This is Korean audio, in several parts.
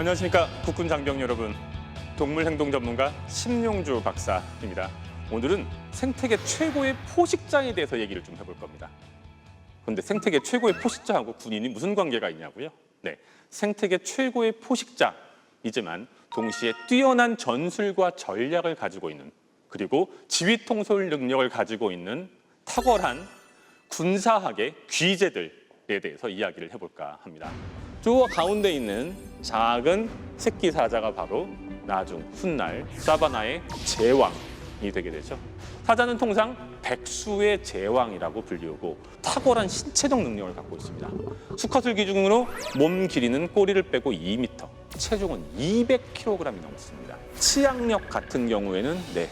안녕하십니까. 국군 장병 여러분. 동물 행동 전문가 심용주 박사입니다. 오늘은 생태계 최고의 포식자에 대해서 얘기를 좀 해볼 겁니다. 그런데 생태계 최고의 포식자하고 군인이 무슨 관계가 있냐고요? 네 생태계 최고의 포식자이지만 동시에 뛰어난 전술과 전략을 가지고 있는 그리고 지휘 통솔 능력을 가지고 있는 탁월한 군사학의 귀재들에 대해서 이야기를 해볼까 합니다. 저 가운데 있는 작은 새끼 사자가 바로 나중 훗날 사바나의 제왕이 되게 되죠. 사자는 통상 백수의 제왕이라고 불리우고 탁월한 신체적 능력을 갖고 있습니다. 수컷을 기준으로 몸 길이는 꼬리를 빼고 2m, 체중은 200kg이 넘습니다. 치악력 같은 경우에는 네,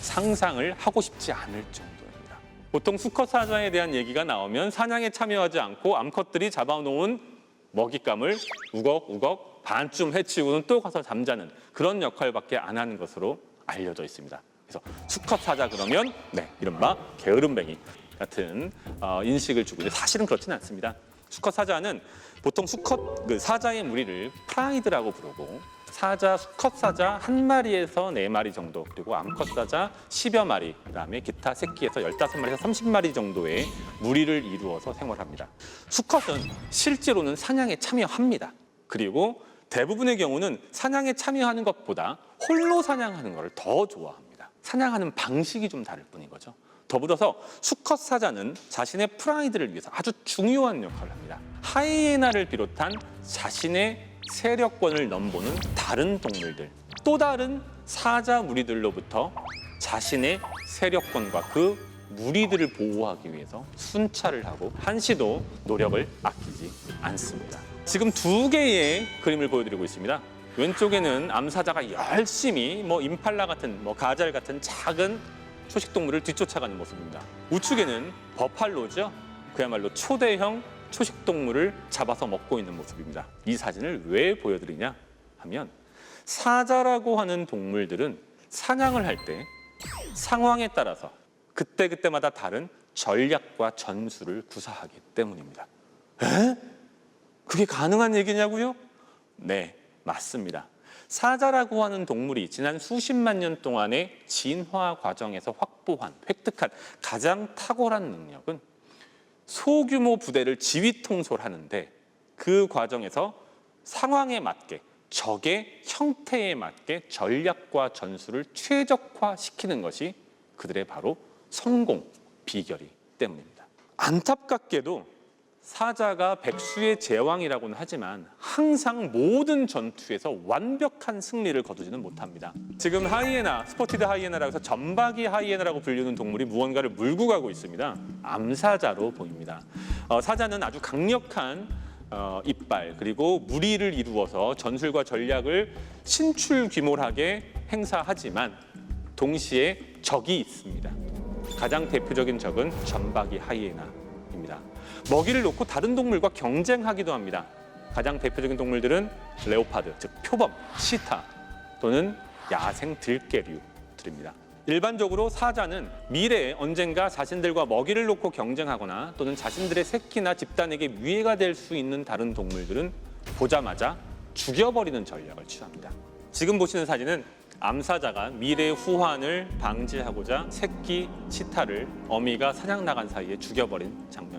상상을 하고 싶지 않을 정도입니다. 보통 수컷 사자에 대한 얘기가 나오면 사냥에 참여하지 않고 암컷들이 잡아놓은 먹잇감을 우걱우걱 반쯤 해치고는 또 가서 잠자는 그런 역할밖에 안 하는 것으로 알려져 있습니다. 그래서 수컷 사자 그러면 네 이른바 게으름뱅이 같은 어, 인식을 주고 있는데 사실은 그렇지는 않습니다. 수컷 사자는 보통 수컷 그 사자의 무리를 프라이드라고 부르고 사자 수컷 사자 한 마리에서 네 마리 정도 그리고 암컷 사자 10여 마리 그다음에 기타 새끼에서 15마리에서 30마리 정도의 무리를 이루어서 생활합니다. 수컷은 실제로는 사냥에 참여합니다. 그리고 대부분의 경우는 사냥에 참여하는 것보다 홀로 사냥하는 것을 더 좋아합니다. 사냥하는 방식이 좀 다를 뿐인 거죠. 더불어서 수컷 사자는 자신의 프라이드를 위해서 아주 중요한 역할을 합니다. 하이에나를 비롯한 자신의 세력권을 넘보는 다른 동물들, 또 다른 사자 무리들로부터 자신의 세력권과 그 무리들을 보호하기 위해서 순찰을 하고 한시도 노력을 아끼지 않습니다. 지금 두 개의 그림을 보여드리고 있습니다. 왼쪽에는 암사자가 열심히 뭐 임팔라 같은 뭐 가잘 같은 작은 초식 동물을 뒤쫓아가는 모습입니다. 우측에는 버팔로죠. 그야말로 초대형 초식 동물을 잡아서 먹고 있는 모습입니다. 이 사진을 왜 보여드리냐 하면 사자라고 하는 동물들은 사냥을 할 때 상황에 따라서 그때그때마다 다른 전략과 전술을 구사하기 때문입니다. 에? 그게 가능한 얘기냐고요? 네, 맞습니다. 사자라고 하는 동물이 지난 수십만 년 동안의 진화 과정에서 확보한, 획득한 가장 탁월한 능력은 소규모 부대를 지휘 통솔하는데 그 과정에서 상황에 맞게 적의 형태에 맞게 전략과 전술을 최적화시키는 것이 그들의 바로 성공 비결이 때문입니다. 안타깝게도 사자가 백수의 제왕이라고는 하지만 항상 모든 전투에서 완벽한 승리를 거두지는 못합니다. 지금 하이에나, 스포티드 하이에나라고 해서 점박이 하이에나라고 불리는 동물이 무언가를 물고 가고 있습니다. 암사자로 보입니다. 어, 사자는 아주 강력한 어, 이빨 그리고 무리를 이루어서 전술과 전략을 신출귀몰하게 행사하지만 동시에 적이 있습니다. 가장 대표적인 적은 점박이 하이에나입니다. 먹이를 놓고 다른 동물과 경쟁하기도 합니다. 가장 대표적인 동물들은 레오파드, 즉 표범, 치타 또는 야생 들깨류들입니다. 일반적으로 사자는 미래에 언젠가 자신들과 먹이를 놓고 경쟁하거나 또는 자신들의 새끼나 집단에게 위해가 될 수 있는 다른 동물들은 보자마자 죽여버리는 전략을 취합니다. 지금 보시는 사진은 암사자가 미래 후환을 방지하고자 새끼 치타를 어미가 사냥 나간 사이에 죽여버린 장면입니다.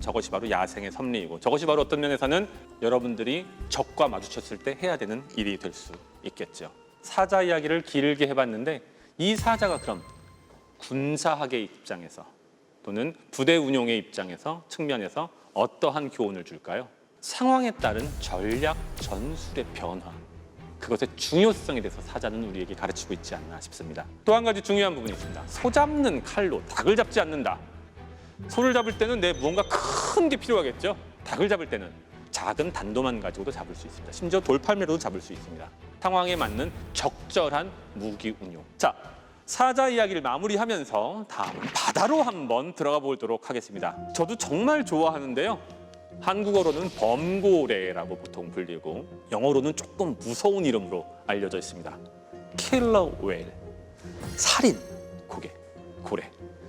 저것이 바로 야생의 섭리이고 저것이 바로 어떤 면에서는 여러분들이 적과 마주쳤을 때 해야 되는 일이 될 수 있겠죠. 사자 이야기를 길게 해봤는데 이 사자가 그럼 군사학의 입장에서 또는 부대 운용의 입장에서 측면에서 어떠한 교훈을 줄까요? 상황에 따른 전략 전술의 변화 그것의 중요성에 대해서 사자는 우리에게 가르치고 있지 않나 싶습니다. 또 한 가지 중요한 부분이 있습니다. 소 잡는 칼로 닭을 잡지 않는다. 소를 잡을 때는 내 무언가 큰 게 필요하겠죠. 닭을 잡을 때는 작은 단도만 가지고도 잡을 수 있습니다. 심지어 돌팔매로도 잡을 수 있습니다. 상황에 맞는 적절한 무기 운용. 자, 사자 이야기를 마무리하면서 다음은 바다로 한번 들어가 보도록 하겠습니다. 저도 정말 좋아하는데요. 한국어로는 범고래라고 보통 불리고 영어로는 조금 무서운 이름으로 알려져 있습니다. 킬러 웨일. 살인 고개 고래.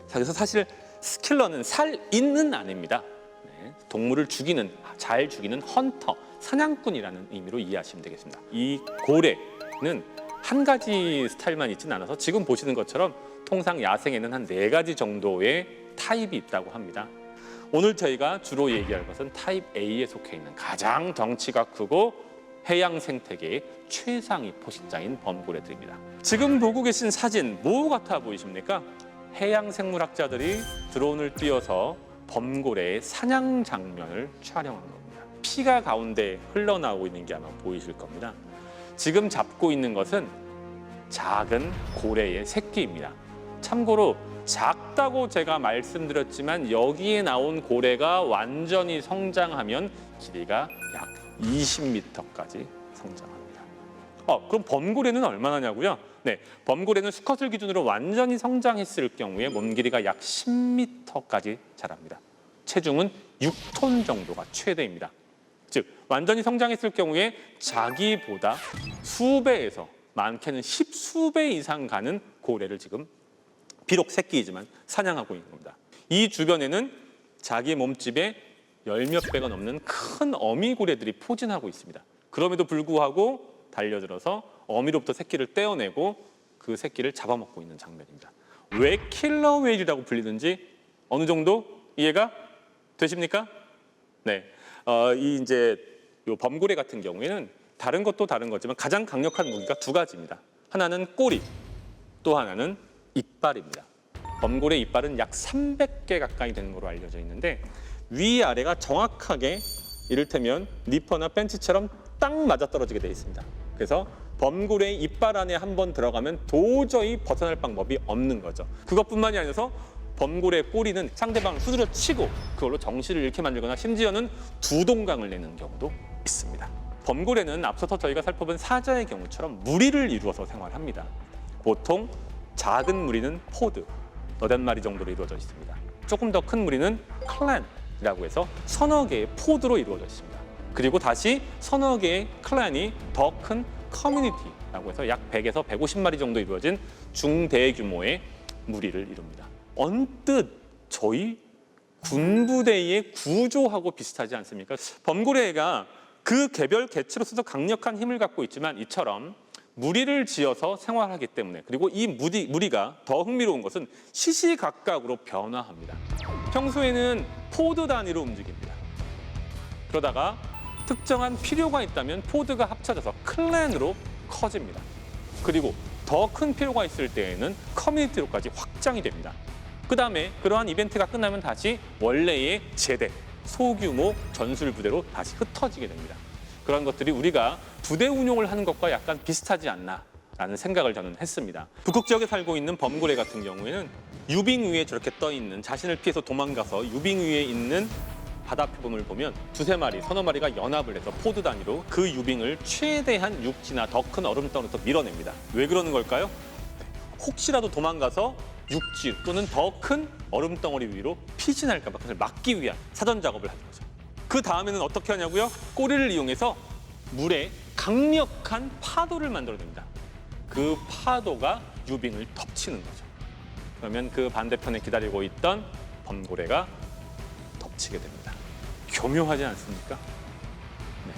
자, 그래서 사실 스킬러는 살인은 아닙니다. 네, 동물을 죽이는 잘 죽이는 헌터 사냥꾼이라는 의미로 이해하시면 되겠습니다. 이 고래는 한 가지 스타일만 있지는 않아서 지금 보시는 것처럼 통상 야생에는 한 네 가지 정도의 타입이 있다고 합니다. 오늘 저희가 주로 얘기할 것은 타입 A에 속해 있는 가장 덩치가 크고 해양 생태계의 최상위 포식자인 범고래들입니다. 지금 보고 계신 사진 뭐 같아 보이십니까? 해양 생물학자들이 드론을 띄워서 범고래의 사냥 장면을 촬영한 겁니다. 피가 가운데 흘러나오고 있는 게 아마 보이실 겁니다. 지금 잡고 있는 것은 작은 고래의 새끼입니다. 참고로 작다고 제가 말씀드렸지만 여기에 나온 고래가 완전히 성장하면 길이가 약 20m까지 성장합니다. 어, 그럼 범고래는 얼마나냐고요? 네, 범고래는 수컷을 기준으로 완전히 성장했을 경우에 몸 길이가 약 10m까지 자랍니다. 체중은 6톤 정도가 최대입니다. 즉 완전히 성장했을 경우에 자기보다 수배에서 많게는 십수배 이상 가는 고래를 지금 비록 새끼이지만 사냥하고 있는 겁니다. 이 주변에는 자기 몸집에 열몇 배가 넘는 큰 어미 고래들이 포진하고 있습니다. 그럼에도 불구하고 달려들어서 어미로부터 새끼를 떼어내고 그 새끼를 잡아먹고 있는 장면입니다. 왜 킬러 웨일이라고 불리는지 어느 정도 이해가 되십니까? 네. 어, 이 이제 요 범고래 같은 경우에는 다른 것도 다른 거지만 가장 강력한 무기가 두 가지입니다. 하나는 꼬리, 또 하나는 이빨입니다. 범고래 이빨은 약 300개 가까이 되는 걸로 알려져 있는데 위 아래가 정확하게 이를테면 니퍼나 벤치처럼 딱 맞아 떨어지게 되어 있습니다. 그래서 범고래의 이빨 안에 한 번 들어가면 도저히 벗어날 방법이 없는 거죠. 그것뿐만이 아니라서 범고래의 꼬리는 상대방을 후드려 치고 그걸로 정신을 잃게 만들거나 심지어는 두 동강을 내는 경우도 있습니다. 범고래는 앞서서 저희가 살펴본 사자의 경우처럼 무리를 이루어서 생활합니다. 보통 작은 무리는 포드, 너댓 마리 정도로 이루어져 있습니다. 조금 더 큰 무리는 클랜이라고 해서 서너 개의 포드로 이루어져 있습니다. 그리고 다시 서너 개의 클랜이 더 큰 커뮤니티라고 해서 약 100에서 150마리 정도 이루어진 중대규모의 무리를 이룹니다. 언뜻 저희 군부대의 구조하고 비슷하지 않습니까? 범고래가 그 개별 개체로서도 강력한 힘을 갖고 있지만 이처럼 무리를 지어서 생활하기 때문에 그리고 이 무리, 무리가 더 흥미로운 것은 시시각각으로 변화합니다. 평소에는 포드 단위로 움직입니다. 그러다가 특정한 필요가 있다면 포드가 합쳐져서 클랜으로 커집니다. 그리고 더 큰 필요가 있을 때에는 커뮤니티로까지 확장이 됩니다. 그 다음에 그러한 이벤트가 끝나면 다시 원래의 제대, 소규모 전술 부대로 다시 흩어지게 됩니다. 그런 것들이 우리가 부대 운용을 하는 것과 약간 비슷하지 않나 라는 생각을 저는 했습니다. 북극 지역에 살고 있는 범고래 같은 경우에는 유빙 위에 저렇게 떠 있는 자신을 피해서 도망가서 유빙 위에 있는 바다 표범을 보면 두세 마리, 서너 마리가 연합을 해서 포드 단위로 그 유빙을 최대한 육지나 더 큰 얼음덩이로 밀어냅니다. 왜 그러는 걸까요? 혹시라도 도망가서 육지 또는 더 큰 얼음덩어리 위로 피신할까 봐 그것을 막기 위한 사전 작업을 하는 거죠. 그 다음에는 어떻게 하냐고요? 꼬리를 이용해서 물에 강력한 파도를 만들어냅니다. 그 파도가 유빙을 덮치는 거죠. 그러면 그 반대편에 기다리고 있던 범고래가 덮치게 됩니다. 교묘하지 않습니까? 네.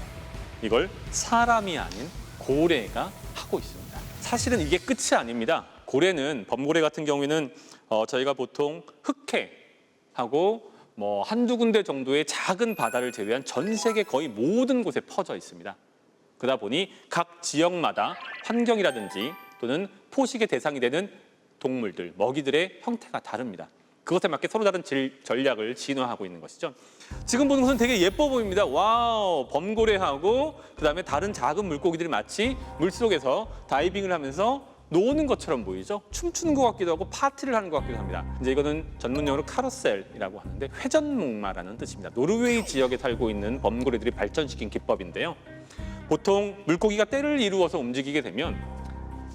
이걸 사람이 아닌 고래가 하고 있습니다. 사실은 이게 끝이 아닙니다. 고래는 범고래 같은 경우에는 어, 저희가 보통 흑해하고 뭐 한두 군데 정도의 작은 바다를 제외한 전 세계 거의 모든 곳에 퍼져 있습니다. 그러다 보니 각 지역마다 환경이라든지 또는 포식의 대상이 되는 동물들, 먹이들의 형태가 다릅니다. 그것에 맞게 서로 다른 질- 전략을 진화하고 있는 것이죠. 지금 보는 것은 되게 예뻐 보입니다. 와우, 범고래하고 그다음에 다른 작은 물고기들이 마치 물속에서 다이빙을 하면서 노는 것처럼 보이죠. 춤추는 것 같기도 하고 파티를 하는 것 같기도 합니다. 이제 이거는 전문용어로 카루셀이라고 하는데 회전목마라는 뜻입니다. 노르웨이 지역에 살고 있는 범고래들이 발전시킨 기법인데요. 보통 물고기가 때를 이루어서 움직이게 되면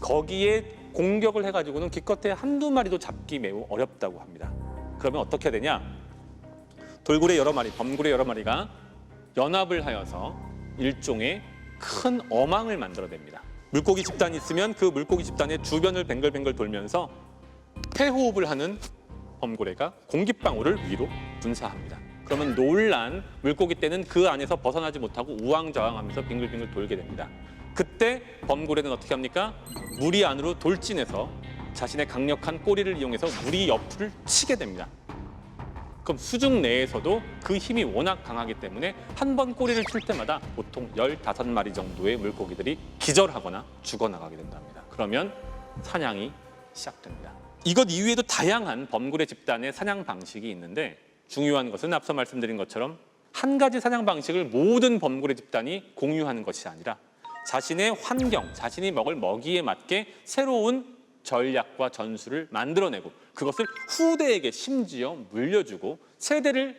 거기에 공격을 해가지고는 기껏해 한두 마리도 잡기 매우 어렵다고 합니다. 그러면 어떻게 되냐? 돌고래 여러 마리, 범고래 여러 마리가 연합을 하여서 일종의 큰 어망을 만들어냅니다. 물고기 집단이 있으면 그 물고기 집단의 주변을 뱅글뱅글 돌면서 폐호흡을 하는 범고래가 공기방울을 위로 분사합니다. 그러면 놀란 물고기 떼는 그 안에서 벗어나지 못하고 우왕좌왕하면서 빙글빙글 돌게 됩니다. 그때 범고래는 어떻게 합니까? 무리 안으로 돌진해서 자신의 강력한 꼬리를 이용해서 무리 옆을 치게 됩니다. 그럼 수중 내에서도 그 힘이 워낙 강하기 때문에 한 번 꼬리를 칠 때마다 보통 15마리 정도의 물고기들이 기절하거나 죽어나가게 된답니다. 그러면 사냥이 시작됩니다. 이것 이외에도 다양한 범고래 집단의 사냥 방식이 있는데 중요한 것은 앞서 말씀드린 것처럼 한 가지 사냥 방식을 모든 범고래 집단이 공유하는 것이 아니라 자신의 환경, 자신이 먹을 먹이에 맞게 새로운 전략과 전술을 만들어내고 그것을 후대에게 심지어 물려주고 세대를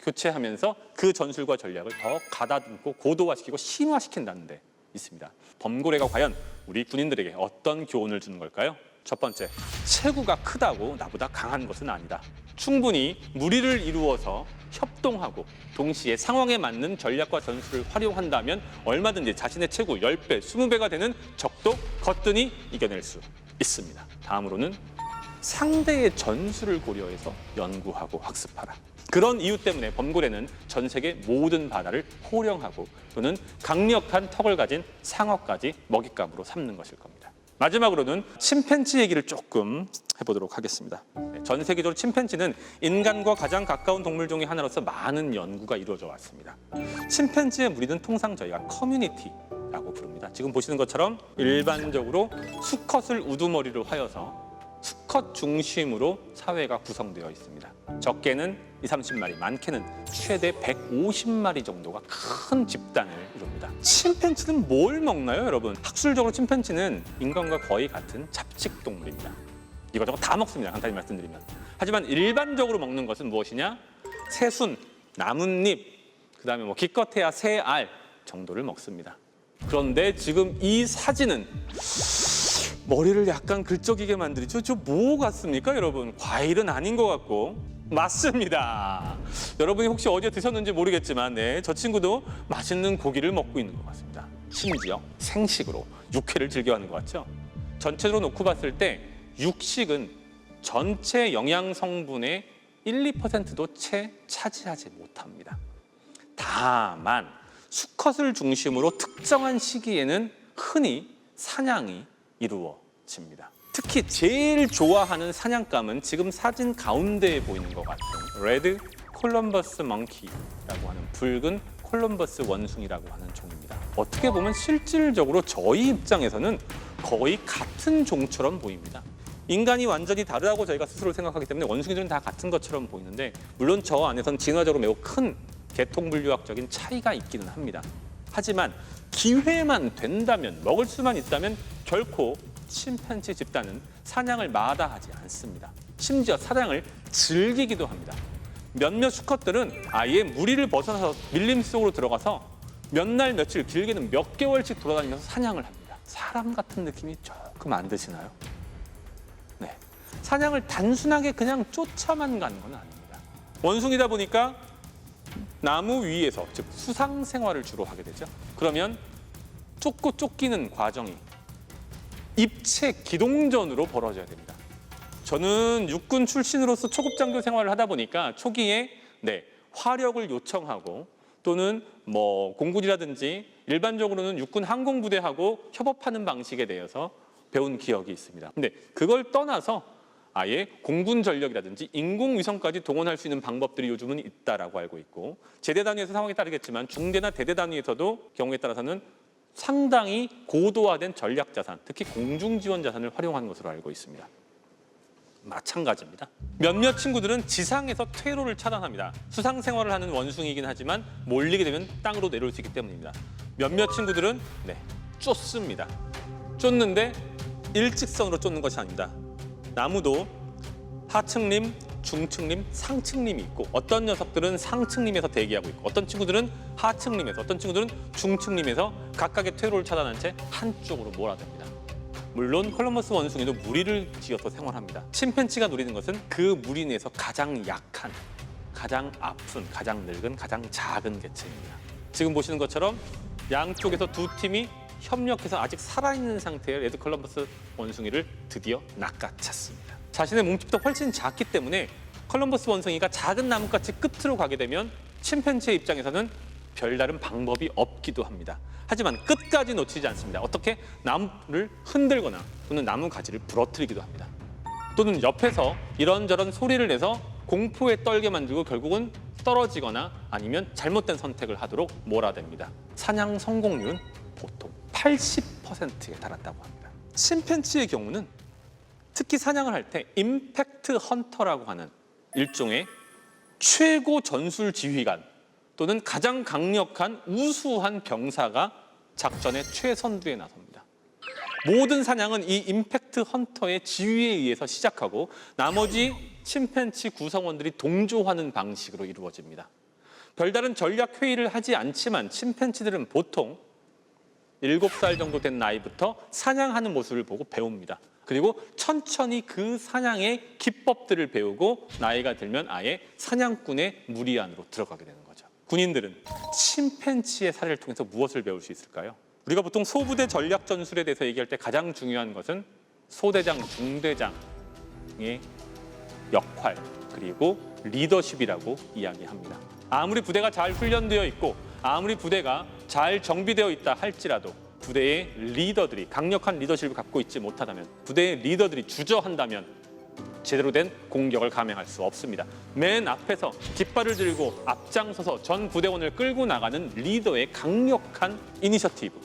교체하면서 그 전술과 전략을 더 가다듬고 고도화시키고 신화시킨다는 데 있습니다. 범고래가 과연 우리 군인들에게 어떤 교훈을 주는 걸까요? 첫 번째, 체구가 크다고 나보다 강한 것은 아니다. 충분히 무리를 이루어서 협동하고 동시에 상황에 맞는 전략과 전술을 활용한다면 얼마든지 자신의 체구 10배, 20배가 되는 적도 거뜬히 이겨낼 수 있습니다. 다음으로는 상대의 전술을 고려해서 연구하고 학습하라. 그런 이유 때문에 범고래는 전 세계 모든 바다를 호령하고 또는 강력한 턱을 가진 상어까지 먹잇감으로 삼는 것일 겁니다. 마지막으로는 침팬지 얘기를 조금 해보도록 하겠습니다. 네, 전 세계적으로 침팬지는 인간과 가장 가까운 동물 중의 하나로서 많은 연구가 이루어져 왔습니다. 침팬지의 무리는 통상 저희가 커뮤니티 라고 부릅니다. 지금 보시는 것처럼 일반적으로 수컷을 우두머리로 하여서 수컷 중심으로 사회가 구성되어 있습니다. 적게는 2, 30마리, 많게는 최대 150마리 정도가 큰 집단을 이룹니다. 침팬지는 뭘 먹나요, 여러분? 학술적으로 침팬지는 인간과 거의 같은 잡식 동물입니다. 이것저것 다 먹습니다. 간단히 말씀드리면. 하지만 일반적으로 먹는 것은 무엇이냐? 새순, 나뭇잎, 그 다음에 뭐 기껏해야 새알 정도를 먹습니다. 그런데 지금 이 사진은 머리를 약간 긁적이게 만들죠. 저 뭐 같습니까, 여러분? 과일은 아닌 것 같고 맞습니다. 여러분이 혹시 어제 드셨는지 모르겠지만, 네, 저 친구도 맛있는 고기를 먹고 있는 것 같습니다. 심지어 생식으로 육회를 즐겨하는 것 같죠. 전체적으로 놓고 봤을 때 육식은 전체 영양 성분의 1, 2%도 채 차지하지 못합니다. 다만 수컷을 중심으로 특정한 시기에는 흔히 사냥이 이루어집니다. 특히 제일 좋아하는 사냥감은 지금 사진 가운데에 보이는 것 같은 레드 콜럼버스 멍키라고 하는 붉은 콜럼버스 원숭이라고 하는 종입니다. 어떻게 보면 실질적으로 저희 입장에서는 거의 같은 종처럼 보입니다. 인간이 완전히 다르다고 저희가 스스로 생각하기 때문에 원숭이들은 다 같은 것처럼 보이는데 물론 저 안에선 진화적으로 매우 큰 계통 분류학적인 차이가 있기는 합니다. 하지만 기회만 된다면 먹을 수만 있다면 결코 침팬지 집단은 사냥을 마다하지 않습니다. 심지어 사냥을 즐기기도 합니다. 몇몇 수컷들은 아예 무리를 벗어나서 밀림 속으로 들어가서 몇 날 며칠 길게는 몇 개월씩 돌아다니면서 사냥을 합니다. 사람 같은 느낌이 조금 안 드시나요? 네. 사냥을 단순하게 그냥 쫓아만 가는 건 아닙니다. 원숭이다 보니까 나무 위에서 즉 수상 생활을 주로 하게 되죠. 그러면 쫓고 쫓기는 과정이 입체 기동전으로 벌어져야 됩니다. 저는 육군 출신으로서 초급 장교 생활을 하다 보니까 초기에 네, 화력을 요청하고 또는 뭐 공군이라든지 일반적으로는 육군 항공부대하고 협업하는 방식에 대해서 배운 기억이 있습니다. 근데 그걸 떠나서 아예 공군 전력이라든지 인공위성까지 동원할 수 있는 방법들이 요즘은 있다라고 알고 있고 제대 단위에서 상황에 따르겠지만 중대나 대대 단위에서도 경우에 따라서는 상당히 고도화된 전략 자산, 특히 공중 지원 자산을 활용하는 것으로 알고 있습니다. 마찬가지입니다. 몇몇 친구들은 지상에서 퇴로를 차단합니다. 수상 생활을 하는 원숭이긴 하지만 몰리게 되면 땅으로 내려올 수 있기 때문입니다. 몇몇 친구들은 네, 쫓습니다. 쫓는데 일직선으로 쫓는 것이 아닙니다. 나무도 하층림, 중층림, 상층림이 있고 어떤 녀석들은 상층림에서 대기하고 있고 어떤 친구들은 하층림에서 어떤 친구들은 중층림에서 각각의 퇴로를 차단한 채 한쪽으로 몰아댑니다. 물론 콜럼버스 원숭이도 무리를 지어서 생활합니다. 침팬치가 노리는 것은 그 무리 내에서 가장 약한, 가장 아픈, 가장 늙은, 가장 작은 개체입니다. 지금 보시는 것처럼 양쪽에서 두 팀이 협력해서 아직 살아있는 상태의 레드 컬럼버스 원숭이를 드디어 낚아챘습니다. 자신의 몸집도 훨씬 작기 때문에 컬럼버스 원숭이가 작은 나뭇가지 끝으로 가게 되면 침팬지의 입장에서는 별다른 방법이 없기도 합니다. 하지만 끝까지 놓치지 않습니다. 어떻게 나무를 흔들거나 또는 나무 가지를 부러뜨리기도 합니다. 또는 옆에서 이런저런 소리를 내서 공포에 떨게 만들고 결국은 떨어지거나 아니면 잘못된 선택을 하도록 몰아댑니다. 사냥 성공률은 보통 80%에 달한다고 합니다. 침팬지의 경우는 특히 사냥을 할 때 임팩트 헌터라고 하는 일종의 최고 전술 지휘관 또는 가장 강력한 우수한 병사가 작전의 최선두에 나섭니다. 모든 사냥은 이 임팩트 헌터의 지휘에 의해서 시작하고 나머지 침팬치 구성원들이 동조하는 방식으로 이루어집니다. 별다른 전략 회의를 하지 않지만 침팬치들은 보통 7살 정도 된 나이부터 사냥하는 모습을 보고 배웁니다. 그리고 천천히 그 사냥의 기법들을 배우고 나이가 들면 아예 사냥꾼의 무리 안으로 들어가게 되는 거죠. 군인들은 침팬치의 사례를 통해서 무엇을 배울 수 있을까요? 우리가 보통 소부대 전략 전술에 대해서 얘기할 때 가장 중요한 것은 소대장, 중대장의 역할 그리고 리더십이라고 이야기합니다. 아무리 부대가 잘 훈련되어 있고 아무리 부대가 잘 정비되어 있다 할지라도 부대의 리더들이 강력한 리더십을 갖고 있지 못하다면 부대의 리더들이 주저한다면 제대로 된 공격을 감행할 수 없습니다. 맨 앞에서 깃발을 들고 앞장서서 전 부대원을 끌고 나가는 리더의 강력한 이니셔티브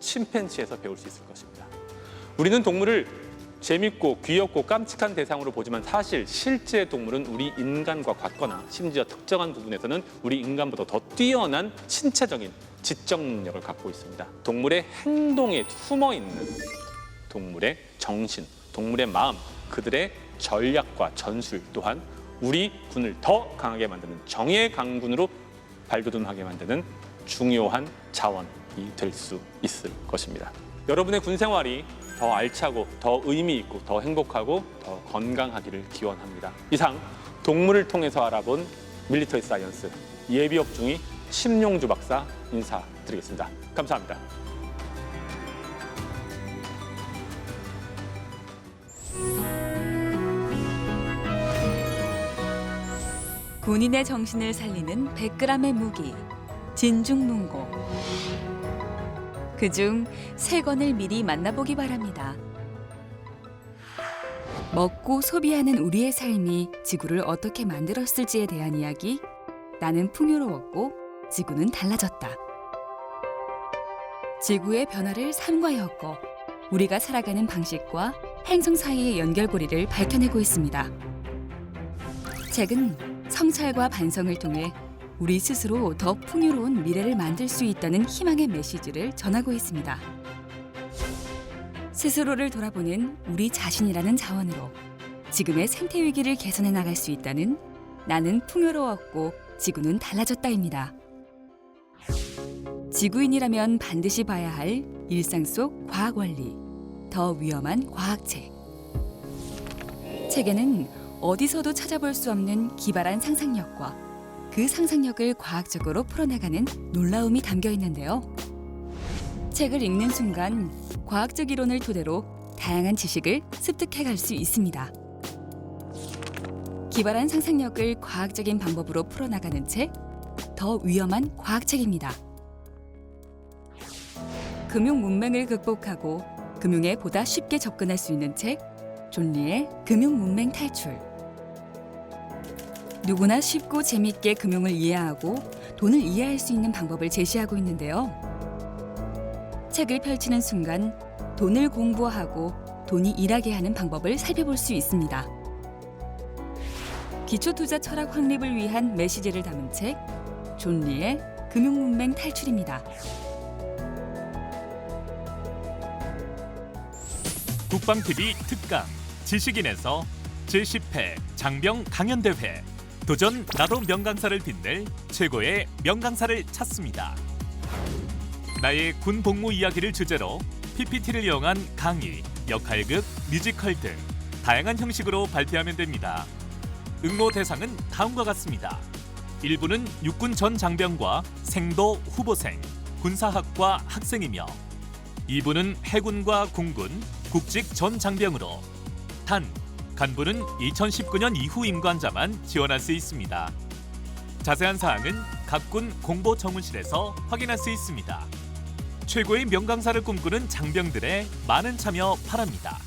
침팬지에서 배울 수 있을 것입니다. 우리는 동물을 재밌고 귀엽고 깜찍한 대상으로 보지만 사실 실제 동물은 우리 인간과 같거나 심지어 특정한 부분에서는 우리 인간보다 더 뛰어난 신체적인 지적 능력을 갖고 있습니다. 동물의 행동에 숨어 있는 동물의 정신, 동물의 마음, 그들의 전략과 전술 또한 우리 군을 더 강하게 만드는 정예 강군으로 발돋움하게 만드는 중요한 자원이 될 수 있을 것입니다. 여러분의 군 생활이 더 알차고 더 의미 있고 더 행복하고 더 건강하기를 기원합니다. 이상 동물을 통해서 알아본 밀리터리 사이언스 예비역 중위 심용주 박사 인사드리겠습니다. 감사합니다. 군인의 정신을 살리는 100g의 무기 진중문고 그중 세 권을 미리 만나보기 바랍니다. 먹고 소비하는 우리의 삶이 지구를 어떻게 만들었을지에 대한 이야기 나는 풍요로웠고 지구는 달라졌다. 지구의 변화를 삼가였고 우리가 살아가는 방식과 행성 사이의 연결고리를 밝혀내고 있습니다. 책은 성찰과 반성을 통해 우리 스스로 더 풍요로운 미래를 만들 수 있다는 희망의 메시지를 전하고 있습니다. 스스로를 돌아보는 우리 자신이라는 자원으로 지금의 생태 위기를 개선해 나갈 수 있다는 나는 풍요로웠고 지구는 달라졌다입니다. 지구인이라면 반드시 봐야 할 일상 속 과학 원리, 더 위험한 과학책. 책에는 어디서도 찾아볼 수 없는 기발한 상상력과 그 상상력을 과학적으로 풀어나가는 놀라움이 담겨 있는데요. 책을 읽는 순간 과학적 이론을 토대로 다양한 지식을 습득해 갈 수 있습니다. 기발한 상상력을 과학적인 방법으로 풀어나가는 책, 더 위험한 과학책입니다. 금융 문맹을 극복하고 금융에 보다 쉽게 접근할 수 있는 책, 존리의 금융 문맹 탈출. 누구나 쉽고 재밌게 금융을 이해하고 돈을 이해할 수 있는 방법을 제시하고 있는데요. 책을 펼치는 순간 돈을 공부하고 돈이 일하게 하는 방법을 살펴볼 수 있습니다. 기초투자 철학 확립을 위한 메시지를 담은 책, 존 리의 금융문맹 탈출입니다. 국방TV 특강 지식인에서 제10회 장병 강연대회 도전 나도 명강사를 빛낼 최고의 명강사를 찾습니다. 나의 군 복무 이야기를 주제로 PPT를 이용한 강의, 역할극, 뮤지컬 등 다양한 형식으로 발표하면 됩니다. 응모 대상은 다음과 같습니다. 1부는 육군 전 장병과 생도 후보생, 군사학과 학생이며 2부는 해군과 공군, 국직 전 장병으로 단 간부는 2019년 이후 임관자만 지원할 수 있습니다. 자세한 사항은 각군 공보 정훈실에서 확인할 수 있습니다. 최고의 명강사를 꿈꾸는 장병들의 많은 참여 바랍니다.